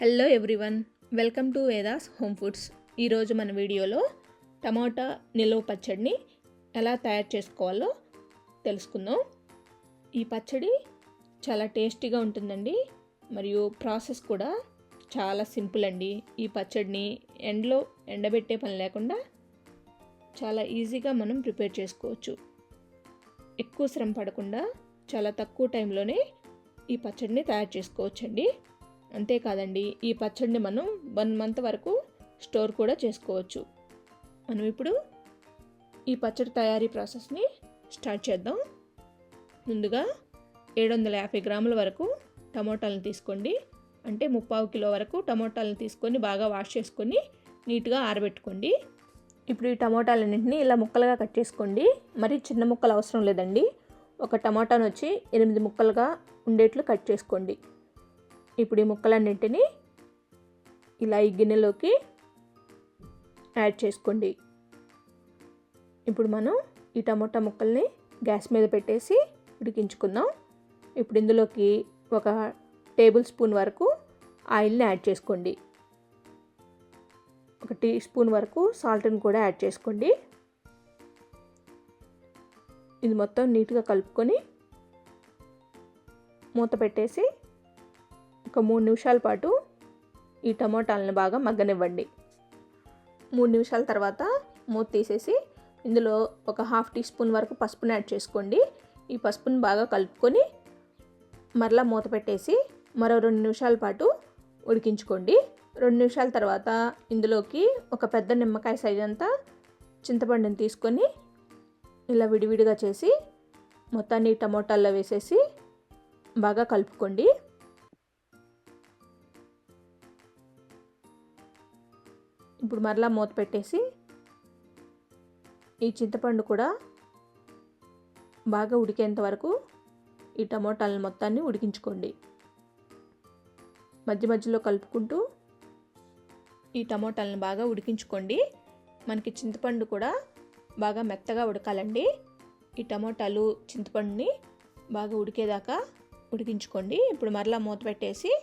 Hello everyone welcome to Vedas home foods ఈరోజు మన వీడియోలో టమాటా నిలువ పచ్చడిని ఎలా తయారు చేసుకోవాలో తెలుసుకుందాం. ఈ పచ్చడి చాలా టేస్టీగా ఉంటుందండి. మరియు ప్రాసెస్ కూడా చాలా సింపుల్ అండి. ఈ పచ్చడిని ఎండలో ఎండబెట్టే పని లేకుండా చాలా ఈజీగా మనం ప్రిపేర్ చేసుకోవచ్చు. ఎక్కువ శ్రమ పడకుండా చాలా తక్కువ టైంలోనే ఈ పచ్చడిని తయారు చేసుకోవచ్చండి. అంతేకాదండి ఈ పచ్చడిని మనం వన్ మంత్ వరకు స్టోర్ కూడా చేసుకోవచ్చు. మనం ఇప్పుడు ఈ పచ్చడి తయారీ ప్రాసెస్ని స్టార్ట్ చేద్దాం. ముందుగా ఏడు వందల యాభై గ్రాముల వరకు టమోటాలను తీసుకోండి. అంటే ముప్పావు కిలో వరకు టమోటాలను తీసుకొని బాగా వాష్ చేసుకొని నీట్గా ఆరబెట్టుకోండి. ఇప్పుడు ఈ టమోటాలన్నింటినీ ఇలా ముక్కలుగా కట్ చేసుకోండి. మరి చిన్న ముక్కలు అవసరం లేదండి. ఒక టమాటాను వచ్చి ఎనిమిది ముక్కలుగా ఉండేట్లు కట్ చేసుకోండి. ఇప్పుడు ఈ ముక్కలన్నింటినీ ఇలా ఈ గిన్నెలోకి యాడ్ చేసుకోండి. ఇప్పుడు మనం ఈ టమోటా ముక్కల్ని గ్యాస్ మీద పెట్టేసి ఉడికించుకుందాం. ఇప్పుడు ఇందులోకి ఒక టేబుల్ స్పూన్ వరకు ఆయిల్ని యాడ్ చేసుకోండి. ఒక టీ స్పూన్ వరకు సాల్ట్ని కూడా యాడ్ చేసుకోండి. ఇది మొత్తం నీట్గా కలుపుకొని మూత పెట్టేసి ఒక మూడు నిమిషాల పాటు ఈ టమోటాలను బాగా మగ్గనివ్వండి. మూడు నిమిషాల తర్వాత మూత తీసేసి ఇందులో ఒక హాఫ్ టీ స్పూన్ వరకు పసుపుని యాడ్ చేసుకోండి. ఈ పసుపుని బాగా కలుపుకొని మరలా మూత పెట్టేసి మరో రెండు నిమిషాల పాటు ఉడికించుకోండి. రెండు నిమిషాల తర్వాత ఇందులోకి ఒక పెద్ద నిమ్మకాయ సైజ్ అంతా చింతపండుని తీసుకొని ఇలా విడివిడిగా చేసి మొత్తాన్ని టమోటాల్లో వేసేసి బాగా కలుపుకోండి. ఇప్పుడు మరలా మూత పెట్టేసి ఈ చింతపండు కూడా బాగా ఉడికేంత వరకు ఈ టమోటాలను మొత్తాన్ని ఉడికించుకోండి. మధ్య మధ్యలో కలుపుకుంటూ ఈ టమోటాలను బాగా ఉడికించుకోండి. మనకి చింతపండు కూడా బాగా మెత్తగా ఉడకాలండి. ఈ టమోటాలు చింతపండుని బాగా ఉడికేదాకా ఉడికించుకోండి. ఇప్పుడు మరలా మూత పెట్టేసి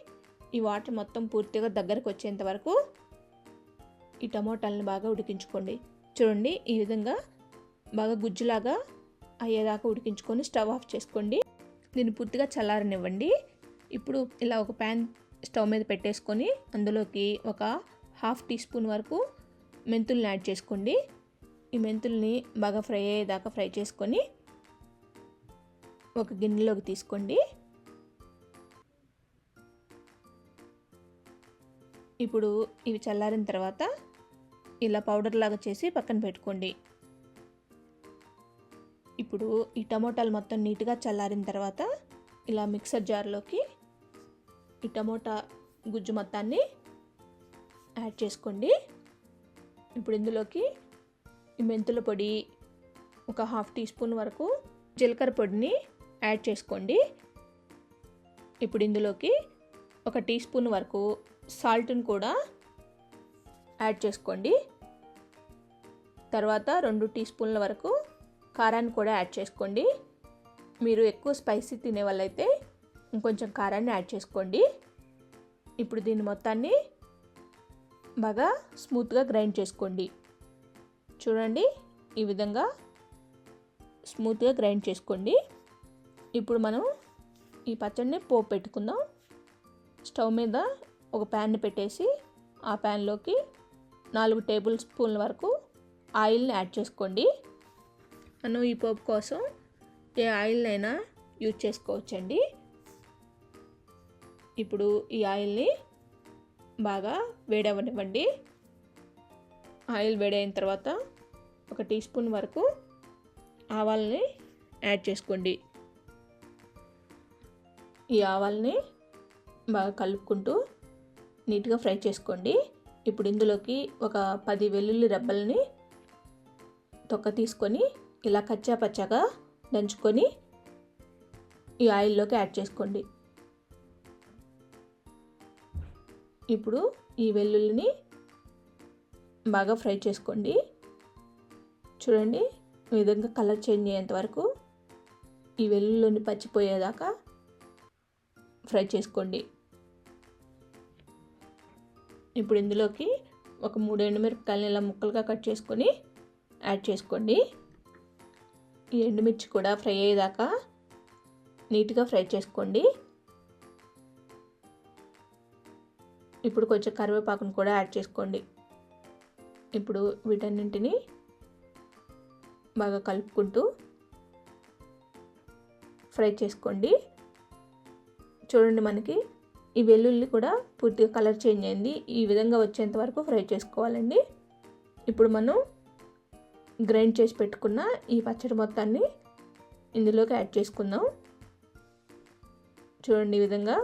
ఈ వాటర్ మొత్తం పూర్తిగా దగ్గరకు వచ్చేంత వరకు ఈ టమోటాలను బాగా ఉడికించుకోండి. చూడండి ఈ విధంగా బాగా గుజ్జులాగా అయ్యేదాకా ఉడికించుకొని స్టవ్ ఆఫ్ చేసుకోండి. దీన్ని పూర్తిగా చల్లారనివ్వండి. ఇప్పుడు ఇలా ఒక ప్యాన్ స్టవ్ మీద పెట్టేసుకొని అందులోకి ఒక హాఫ్ టీ స్పూన్ వరకు మెంతుల్ని యాడ్ చేసుకోండి. ఈ మెంతుల్ని బాగా ఫ్రై అయ్యేదాకా ఫ్రై చేసుకొని ఒక గిన్నెలోకి తీసుకోండి. ఇప్పుడు ఇవి చల్లారిన తర్వాత ఇలా పౌడర్ లాగా చేసి పక్కన పెట్టుకోండి. ఇప్పుడు ఈ టమోటాలు మొత్తం నీట్గా చల్లారిన తర్వాత ఇలా మిక్సర్ జార్లోకి ఈ టమోటా గుజ్జు మొత్తాన్ని యాడ్ చేసుకోండి. ఇప్పుడు ఇందులోకి ఈ మెంతుల పొడి ఒక హాఫ్ టీ స్పూన్ వరకు జీలకర్ర పొడిని యాడ్ చేసుకోండి. ఇప్పుడు ఇందులోకి ఒక టీ స్పూన్ వరకు సాల్ట్ని కూడా యాడ్ చేసుకోండి. తర్వాత రెండు టీ స్పూన్ల వరకు కారాన్ని కూడా యాడ్ చేసుకోండి. మీరు ఎక్కువ స్పైసీ తినే వాళ్ళైతే ఇంకొంచెం కారాన్ని యాడ్ చేసుకోండి. ఇప్పుడు దీన్ని మొత్తాన్ని బాగా స్మూత్గా గ్రైండ్ చేసుకోండి. చూడండి ఈ విధంగా స్మూత్గా గ్రైండ్ చేసుకోండి. ఇప్పుడు మనం ఈ పచ్చడిని పోపు పెట్టుకుందాం. స్టవ్ మీద ఒక ప్యాన్ని పెట్టేసి ఆ ప్యాన్లోకి నాలుగు టేబుల్ స్పూన్ల వరకు ఆయిల్ని యాడ్ చేసుకోండి. మనం ఈ పోపు కోసం ఏ ఆయిల్నైనా యూజ్ చేసుకోవచ్చండి. ఇప్పుడు ఈ ఆయిల్ని బాగా వేడవనివ్వండి. ఆయిల్ వేడైన తర్వాత ఒక టీ స్పూన్ వరకు ఆవాల్ని యాడ్ చేసుకోండి. ఈ ఆవాల్ని బాగా కలుపుకుంటూ నీట్గా ఫ్రై చేసుకోండి. ఇప్పుడు ఇందులోకి ఒక పది వెల్లుల్లి రెబ్బల్ని తొక్క తీసుకొని ఇలా కచ్చా పచ్చగా దంచుకొని ఈ ఆయిల్లోకి యాడ్ చేసుకోండి. ఇప్పుడు ఈ వెల్లుల్లిని బాగా ఫ్రై చేసుకోండి. చూడండి ఈ విధంగా కలర్ చేంజ్ అయ్యేంత వరకు ఈ వెల్లుల్లిని పచ్చిపోయేదాకా ఫ్రై చేసుకోండి. ఇప్పుడు ఇందులోకి ఒక మూడు ఎండుమిరపకాయలు ఇలా ముక్కలుగా కట్ చేసుకొని యాడ్ చేసుకోండి. ఈ ఎండుమిర్చి కూడా ఫ్రై అయ్యేదాకా నీట్గా ఫ్రై చేసుకోండి. ఇప్పుడు కొంచెం కరివేపాకును కూడా యాడ్ చేసుకోండి. ఇప్పుడు వీటన్నింటిని బాగా కలుపుకుంటూ ఫ్రై చేసుకోండి. చూడండి మనకి ఈ వెల్లుల్లి కూడా పూర్తిగా కలర్ చేంజ్ అయింది. ఈ విధంగా వచ్చేంత వరకు ఫ్రై చేసుకోవాలండి. ఇప్పుడు మనం గ్రైండ్ చేసి పెట్టుకున్న ఈ పచ్చడి మొత్తాన్ని ఇందులోకి యాడ్ చేసుకుందాం. చూడండి ఈ విధంగా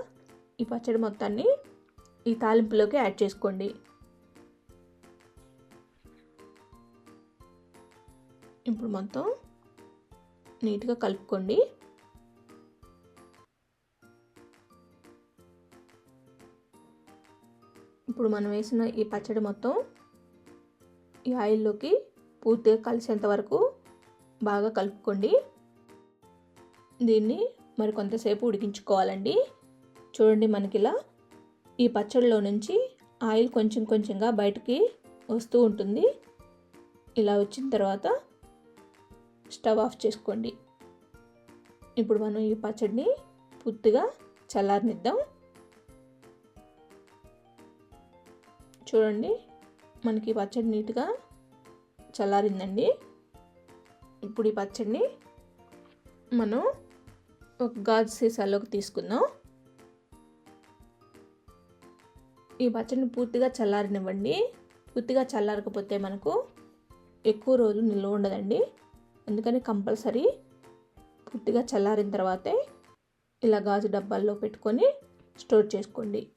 ఈ పచ్చడి మొత్తాన్ని ఈ తాలింపులోకి యాడ్ చేసుకోండి. ఇప్పుడు మొత్తం నీట్గా కలుపుకోండి. ఇప్పుడు మనం వేసిన ఈ పచ్చడి మొత్తం ఈ ఆయిల్లోకి పూర్తిగా కలిసేంత వరకు బాగా కలుపుకోండి. దీన్ని మరి కొంతసేపు ఉడికించుకోవాలండి. చూడండి మనకి ఇలా ఈ పచ్చడిలో నుంచి ఆయిల్ కొంచెం కొంచెంగా బయటికి వస్తూ ఉంటుంది. ఇలా వచ్చిన తర్వాత స్టవ్ ఆఫ్ చేసుకోండి. ఇప్పుడు మనం ఈ పచ్చడిని పూర్తిగా చల్లారనిద్దాం. చూడండి మనకి పచ్చడి నీట్గా చల్లారిందండి. ఇప్పుడు ఈ పచ్చడిని మనం ఒక గాజు సీసాలోకి తీసుకుందాం. ఈ పచ్చడిని పూర్తిగా చల్లారనివ్వండి. పూర్తిగా చల్లారకపోతే మనకు ఎక్కువ రోజులు నిల్వ ఉండదండి. అందుకని కంపల్సరీ పూర్తిగా చల్లారిన తర్వాతే ఇలా గాజు డబ్బాల్లో పెట్టుకొని స్టోర్ చేసుకోండి.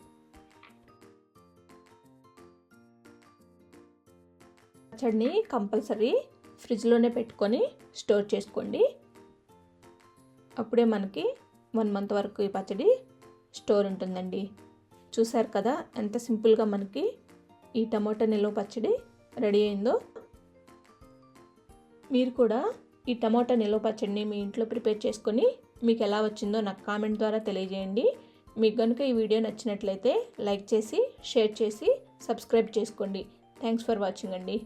పచ్చడిని కంపల్సరీ ఫ్రిడ్జ్లోనే పెట్టుకొని స్టోర్ చేసుకోండి. అప్పుడే మనకి వన్ మంత్ వరకు ఈ పచ్చడి స్టోర్ ఉంటుందండి. చూసారు కదా ఎంత సింపుల్గా మనకి ఈ టమాటా నిల్వ పచ్చడి రెడీ అయిందో. మీరు కూడా ఈ టమాటా నిల్వ పచ్చడిని మీ ఇంట్లో ప్రిపేర్ చేసుకొని మీకు ఎలా వచ్చిందో నాకు కామెంట్ ద్వారా తెలియజేయండి. మీకు కనుక ఈ వీడియో నచ్చినట్లయితే లైక్ చేసి షేర్ చేసి సబ్స్క్రైబ్ చేసుకోండి. థ్యాంక్స్ ఫర్ వాచింగ్ అండి.